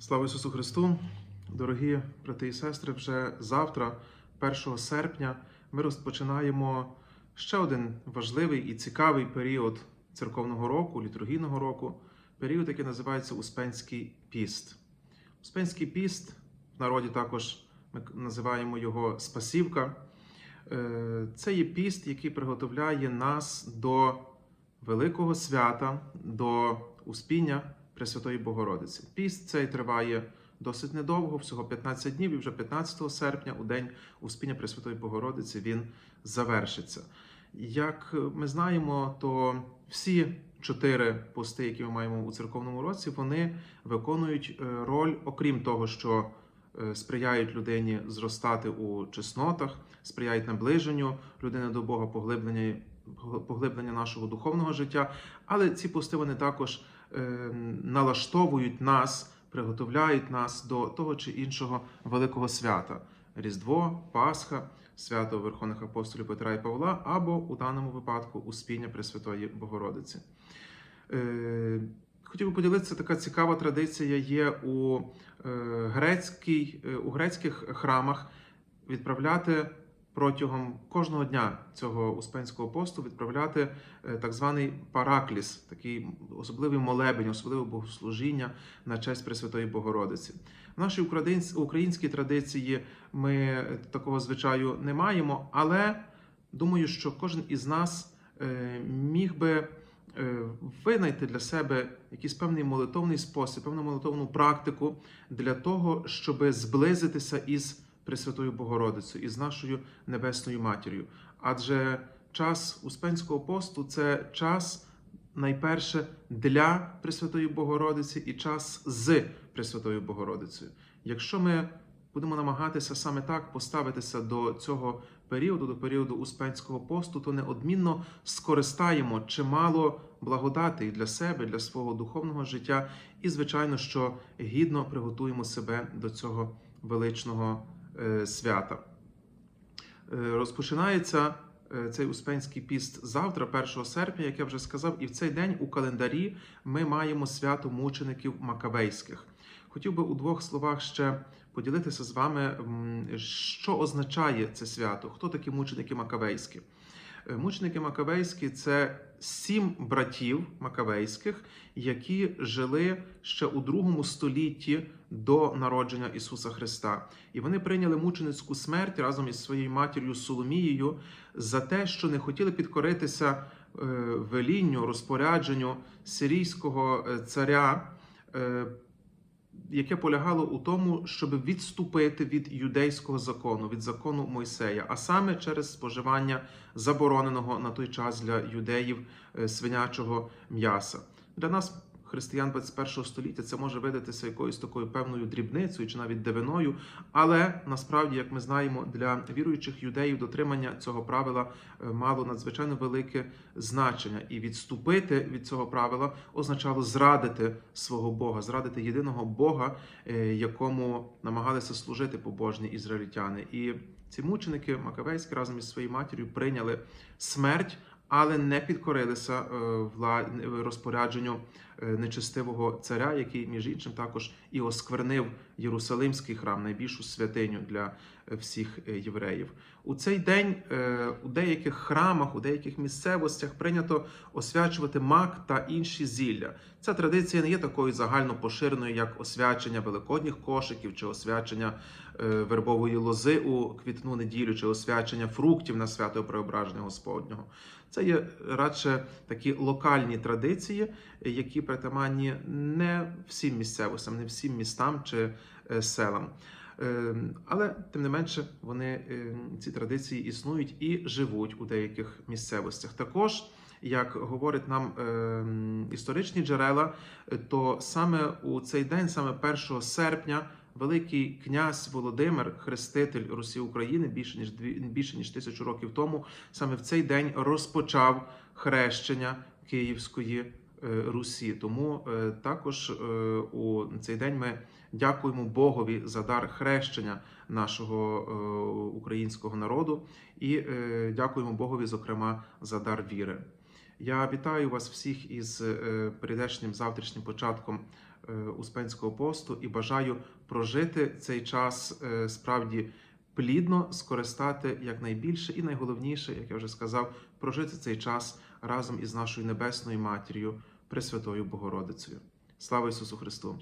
Слава Ісусу Христу! Дорогі брати і сестри, вже завтра, 1 серпня, ми розпочинаємо ще один важливий і цікавий період церковного року, літургійного року, період, який називається Успенський піст. Успенський піст, в народі також ми називаємо його Спасівка. Е, Це є піст, який приготовляє нас до великого свята, до успіння Пресвятої Богородиці. Піст цей триває досить недовго, всього 15 днів, і вже 15 серпня, у день Успіння Пресвятої Богородиці, він завершиться. Як ми знаємо, то всі чотири пости, які ми маємо у церковному році, вони виконують е, роль, окрім того, що е, сприяють людині зростати у чеснотах, сприяють наближенню людини до Бога, поглиблення, поглиблення нашого духовного життя. Але ці пости вони також налаштовують нас, приготовляють нас до того чи іншого великого свята: Різдво, Пасха, свято Верховних апостолів Петра і Павла, або у даному випадку Успіння Пресвятої Богородиці. Е, Хотів би поділитися, така цікава традиція є у, е, грецькій, е, у грецьких храмах відправляти протягом кожного дня цього успенського посту відправляти е, так званий паракліс, такий особливий молебень, особливе богослужіння на честь Пресвятої Богородиці. В нашій українсь- українській традиції ми такого звичаю не маємо, але думаю, що кожен із нас е, міг би е, винайти для себе якийсь певний молитовний спосіб, певну молитовну практику для того, щоб зблизитися із Пресвятою Богородицею, із нашою Небесною Матір'ю. Адже час Успенського посту це час найперше для Пресвятої Богородиці і час з Пресвятою Богородицею. Якщо ми будемо намагатися саме так поставитися до цього періоду, до періоду Успенського посту, то неодмінно скористаємо чимало благодати і для себе, для свого духовного життя, і, звичайно, що гідно приготуємо себе до цього величного свята. Е, Розпочинається е, цей Успенський піст завтра, 1 серпня, як я вже сказав, і в цей день у календарі ми маємо свято мучеників Макавейських. Хотів би у двох словах ще поділитися з вами, що означає це свято, хто такі мученики Макавейські. Е, Мученики Макавейські це сім братів Макавейських, які жили ще у другому столітті до народження Ісуса Христа. І вони прийняли мученицьку смерть разом із своєю матір'ю Соломією за те, що не хотіли підкоритися е, велінню, розпорядженню сирійського е, царя. Яке полягало у тому, щоб відступити від юдейського закону, від закону Мойсея, а саме через споживання забороненого на той час для юдеїв е, свинячого м'яса. Для нас, християн 21 століття, це може видатися якоюсь такою певною дрібницею чи навіть дивиною, але насправді, як ми знаємо, для віруючих юдеїв дотримання цього правила е, мало надзвичайно велике значення, і відступити від цього правила означало зрадити свого Бога, зрадити єдиного Бога, е, якому намагалися служити побожні ізраїльтяни. І ці мученики Макавейські разом із своєю матір'ю прийняли смерть, але не підкорилися е, розпорядженню нечистивого нечестивого царя, який, між іншим, також і осквернив Єрусалимський храм, найбільшу святиню для е, всіх е, євреїв. У цей день е, у деяких храмах, у деяких місцевостях прийнято освячувати мак та інші зілля. Ця традиція не є такою загально поширеною, як освячення великодніх кошиків чи освячення вербової лози у квітну неділю, чи освячення фруктів на свято Преображення Господнього. Це є радше такі локальні традиції, які притаманні не всім місцевостям, не всім містам чи селам. Е, Але тим не менше вони е, ці традиції існують і живуть у деяких місцевостях. Також, як говорять нам е, історичні джерела, е, то саме у цей день, саме 1 серпня, великий князь Володимир, хреститель Русі України, більше ніж більше ніж тисячу років тому, саме в цей день розпочав хрещення Київської е, Русі. Тому е, також е, у цей день ми дякуємо Богові за дар хрещення нашого е, українського народу і е, дякуємо Богові, зокрема, за дар віри. Я вітаю вас всіх із е, прийдешнім завтрашнім початком Успенського посту і бажаю прожити цей час справді плідно, скористати якнайбільше і найголовніше, як я вже сказав, прожити цей час разом із нашою небесною матір'ю, Пресвятою Богородицею. Слава Ісусу Христу!